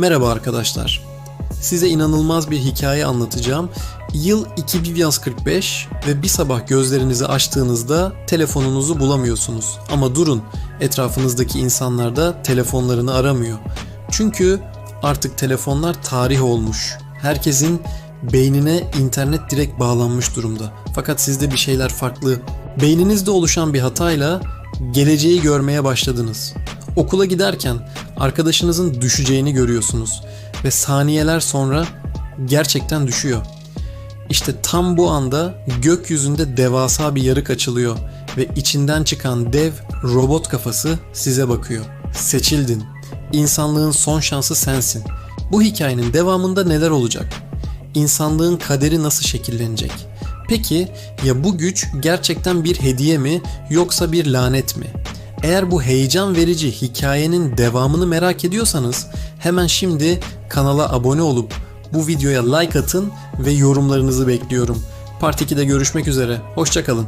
Merhaba arkadaşlar. Size inanılmaz bir hikaye anlatacağım. Yıl 2045 ve bir sabah gözlerinizi açtığınızda telefonunuzu bulamıyorsunuz. Ama durun, etrafınızdaki insanlar da telefonlarını aramıyor. Çünkü artık telefonlar tarih olmuş. Herkesin beynine internet direkt bağlanmış durumda. Fakat sizde bir şeyler farklı. Beyninizde oluşan bir hatayla geleceği görmeye başladınız. Okula giderken arkadaşınızın düşeceğini görüyorsunuz ve saniyeler sonra gerçekten düşüyor. İşte tam bu anda gökyüzünde devasa bir yarık açılıyor ve içinden çıkan dev robot kafası size bakıyor. Seçildin. İnsanlığın son şansı sensin. Bu hikayenin devamında neler olacak? İnsanlığın kaderi nasıl şekillenecek? Peki ya bu güç gerçekten bir hediye mi yoksa bir lanet mi? Eğer bu heyecan verici hikayenin devamını merak ediyorsanız hemen şimdi kanala abone olup bu videoya like atın ve yorumlarınızı bekliyorum. Part 2'de görüşmek üzere. Hoşçakalın.